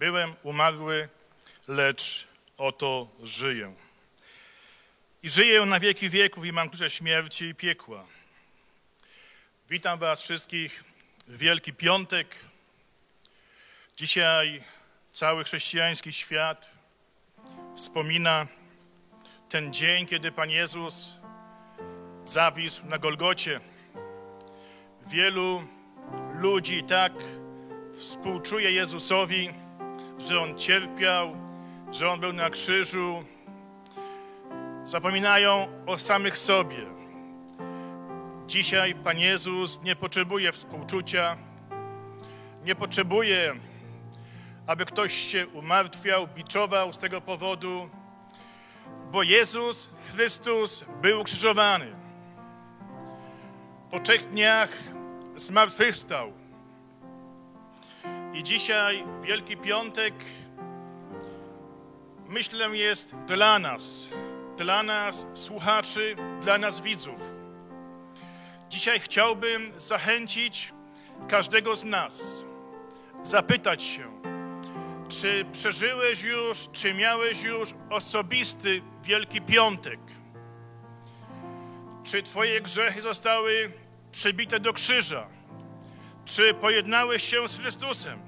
Byłem umarły, lecz oto żyję. I żyję na wieki wieków i mam klucze śmierci i piekła. Witam Was wszystkich w Wielki Piątek. Dzisiaj cały chrześcijański świat wspomina ten dzień, kiedy Pan Jezus zawisł na Golgocie. Wielu ludzi tak współczuje Jezusowi, że On cierpiał, że On był na krzyżu. Zapominają o samych sobie. Dzisiaj Pan Jezus nie potrzebuje współczucia, nie potrzebuje, aby ktoś się umartwiał, biczował z tego powodu, bo Jezus Chrystus był ukrzyżowany. Po trzech dniach zmartwychwstał. I dzisiaj, Wielki Piątek, myślę, jest dla nas, dla nas słuchaczy, dla nas widzów. Dzisiaj chciałbym zachęcić każdego z nas, zapytać się, czy przeżyłeś już, czy miałeś już osobisty Wielki Piątek? Czy Twoje grzechy zostały przybite do krzyża? Czy pojednałeś się z Chrystusem?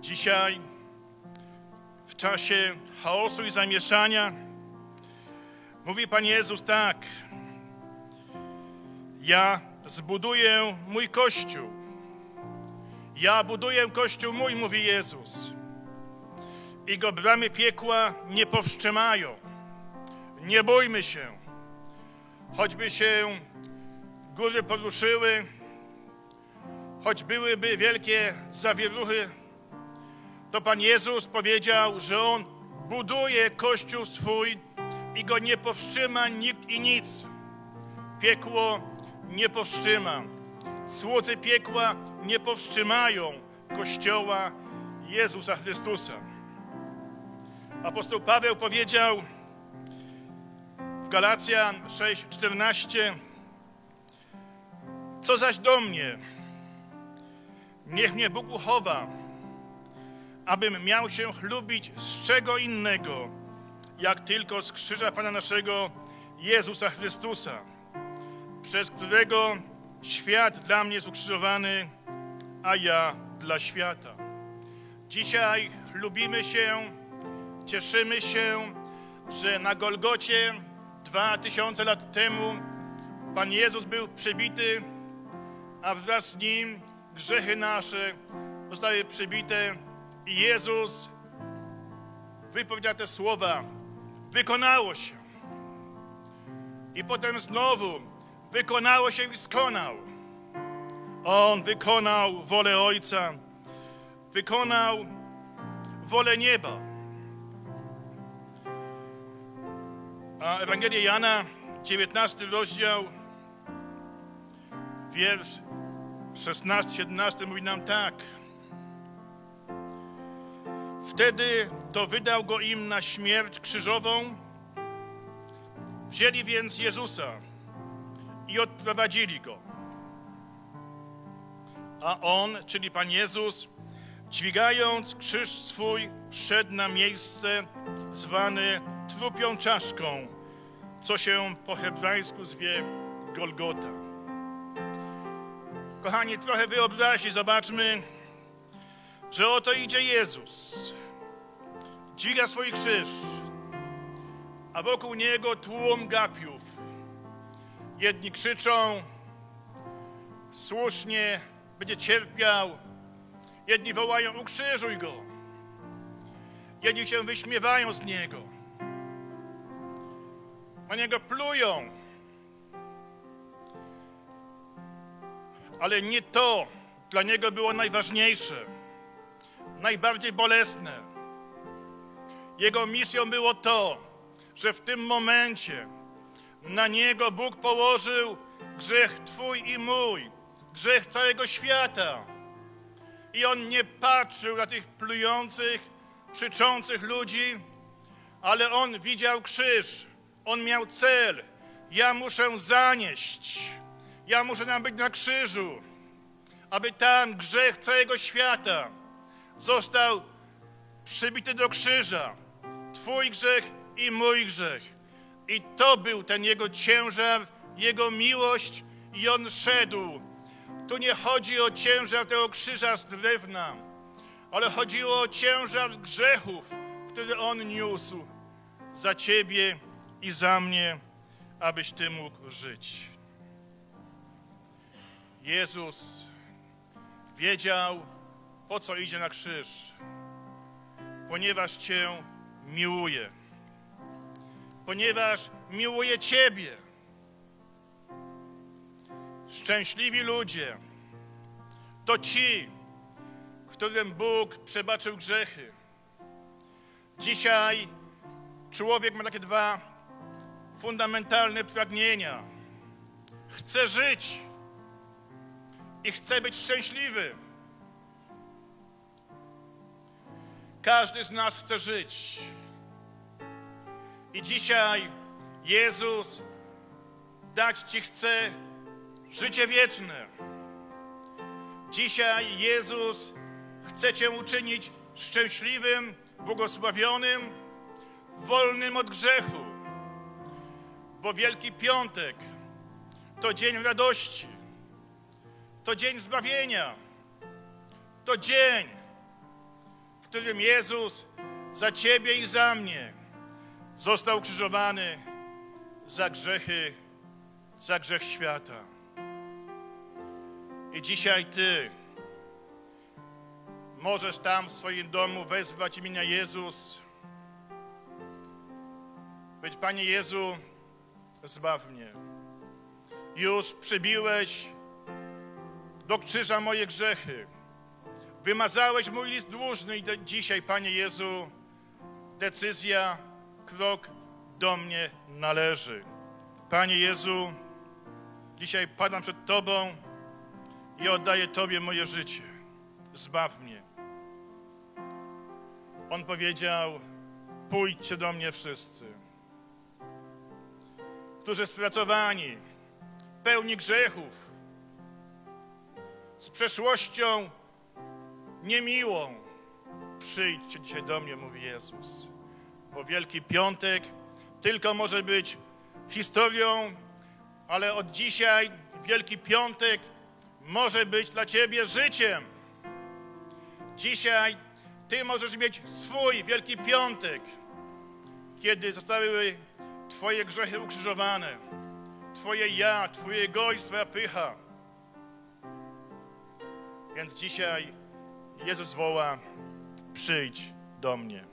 Dzisiaj, w czasie chaosu i zamieszania, mówi Pan Jezus tak: Ja zbuduję mój kościół. Ja buduję kościół mój, mówi Jezus. I go bramy piekła nie powstrzymają. Nie bójmy się. Choćby się góry poruszyły, choć byłyby wielkie zawieruchy, to Pan Jezus powiedział, że On buduje Kościół swój i go nie powstrzyma nikt i nic. Piekło nie powstrzyma. Słudzy piekła nie powstrzymają Kościoła Jezusa Chrystusa. Apostoł Paweł powiedział w Galacjan 6:14 Co zaś do mnie, niech mnie Bóg uchowa, abym miał się chlubić z czego innego, jak tylko z krzyża Pana naszego Jezusa Chrystusa, przez którego świat dla mnie jest ukrzyżowany, a ja dla świata. Dzisiaj lubimy się, cieszymy się, że na Golgocie dwa tysiące lat temu Pan Jezus był przebity, a wraz z Nim grzechy nasze zostały przebite i Jezus wypowiedział te słowa, wykonało się. I potem znowu wykonało się i skonał. On wykonał wolę Ojca, wykonał wolę nieba. A Ewangelia Jana, 19 rozdział, wiersz 16-17 mówi nam tak. Wtedy to wydał go im na śmierć krzyżową. Wzięli więc Jezusa i odprowadzili go. A on, czyli Pan Jezus, dźwigając krzyż swój, szedł na miejsce zwane trupią czaszką, co się po hebrajsku zwie Golgota. Kochani, trochę wyobraźni, zobaczmy, że oto idzie Jezus, dźwiga swój krzyż, a wokół niego tłum gapiów. Jedni krzyczą, słusznie będzie cierpiał. Jedni wołają, ukrzyżuj go. Jedni się wyśmiewają z niego. Na niego plują. Ale nie to dla niego było najważniejsze, najbardziej bolesne. Jego misją było to, że w tym momencie na niego Bóg położył grzech Twój i mój, grzech całego świata. I on nie patrzył na tych plujących, krzyczących ludzi, ale on widział krzyż. On miał cel. Ja muszę zanieść. Ja muszę nam być na krzyżu. aby tam grzech całego świata został przybity do krzyża. Twój grzech i mój grzech. I to był ten jego ciężar, jego miłość i on szedł. Tu nie chodzi o ciężar tego krzyża z drewna, ale chodziło o ciężar grzechów, który on niósł za ciebie i za mnie, abyś ty mógł żyć. Jezus wiedział, po co idzie na krzyż, ponieważ Cię miłuje, ponieważ miłuje Ciebie. Szczęśliwi ludzie to ci, którym Bóg przebaczył grzechy. Dzisiaj człowiek ma takie dwa fundamentalne pragnienia. Chce żyć i chce być szczęśliwy. Każdy z nas chce żyć. I dzisiaj Jezus dać Ci chce życie wieczne. Dzisiaj Jezus chce Cię uczynić szczęśliwym, błogosławionym, wolnym od grzechu. Bo Wielki Piątek to dzień radości, to dzień zbawienia, to dzień, w którym Jezus za Ciebie i za mnie został krzyżowany za grzechy, za grzech świata. I dzisiaj Ty możesz tam w swoim domu wezwać imienia Jezus. Być Panie Jezu, zbaw mnie. Już przybiłeś do krzyża moje grzechy. Wymazałeś mój list dłużny i dzisiaj, Panie Jezu, decyzja, krok do mnie należy. Panie Jezu, dzisiaj padam przed Tobą i oddaję Tobie moje życie. Zbaw mnie. On powiedział, pójdźcie do mnie wszyscy, którzy spracowani, pełni grzechów, z przeszłością niemiłą. Przyjdźcie dzisiaj do mnie, mówi Jezus. Bo Wielki Piątek tylko może być historią, ale od dzisiaj Wielki Piątek może być dla Ciebie życiem. Dzisiaj Ty możesz mieć swój Wielki Piątek, kiedy zostały Twoje grzechy ukrzyżowane, Twoje ja, Twoje egoizm, Twoja pycha. Więc dzisiaj Jezus woła: przyjdź do mnie.